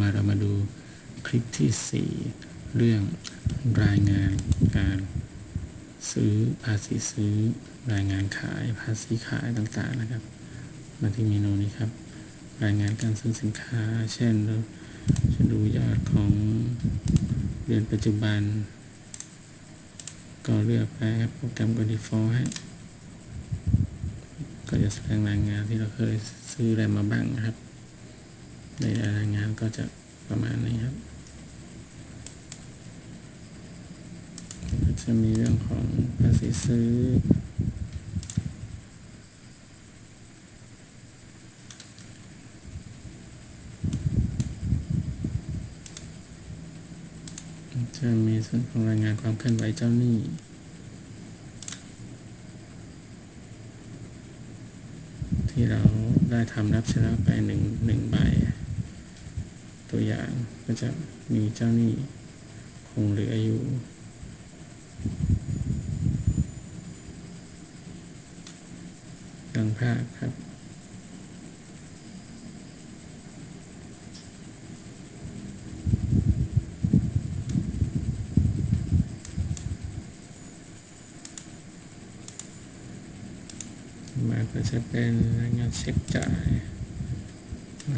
มาเรามาดูคลิปที่ 4 เรื่องรายงานการซื้อภาษีซื้อรายงานขายภาษีขายต่างๆนะครับ มาที่เมนูนี้ครับ รายงานการซื้อสินค้า เช่นเราจะดูยอดของเดือนปัจจุบัน ก็เลือกไปครับโปรแกรมก็ default ให้ก็จะแสดงรายงานที่เราเคยซื้ออะไรมาบ้างนะครับ ในรายงานก็จะประมาณนี้ครับ จะมีเรื่องของภาษีซื้อ จะมีส่วนของรายงานความเคลื่อนไหวเจ้าหนี้ที่เราได้ทำรับชนะไปหนึ่งหนึ่งใบ ตัวอย่างก็จะมีเจ้าหนี้คงเหลืออยู่ดังภาพครับ มาก็จะเป็นรายงานเช็คจ่าย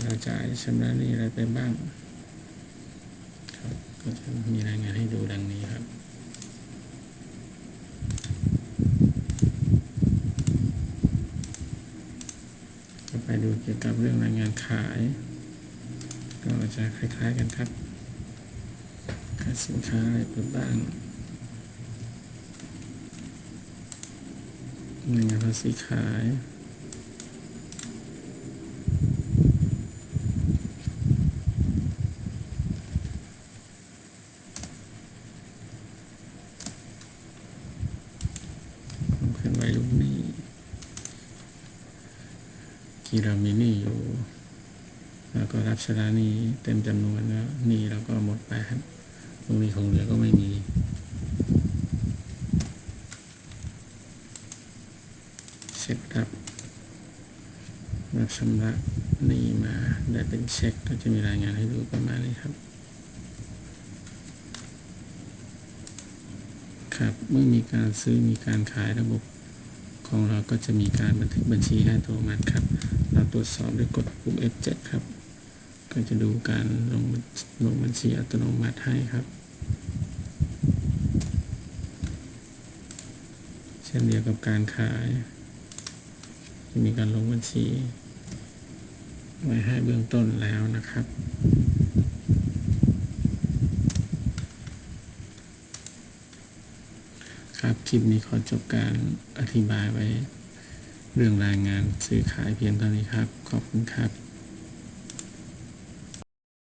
เราจ่ายชำระหนี้อะไรไปบ้างครับก็จะมีรายงานให้ดูดังนี้ครับก็ไปดูเกี่ยวกับเรื่องรายงานขาย ก็จะคล้ายๆกันครับขายสินค้าอะไรไปบ้างหน่วยงานภาษีขาย ความเค ลูกนี้กี่เรามีหนี้อยู่ แล้วก็รับชำระหนี้เต็มจำนวนแล้วหนี้เราก็หมดไปครับลูกหนี้คงเหลือก็ไม่มีเช็ครับรับชำระหนี้มาได้เป็นเช็คก็จะมีรายงานให้ดูประมาณนี้ครับ ครับเมื่อมีการซื้อมีการขายระบบ ของเราก็จะมีการบันทึกบัญชีให้อัตโนมัติครับ เราตรวจสอบด้วยกดปุ่ม F7 ครับ ก็จะดูการลงลงบัญชีอัตโนมัติให้ครับ เช่นเดียวกับการขาย จะมีการลงบัญชี ไว้ให้เบื้องต้นแล้วนะครับ ครับ คลิปนี้ขอจบการอธิบายไว้ เรื่องรายงานซื้อขายเพียงเท่านี้ครับ ขอบคุณครับ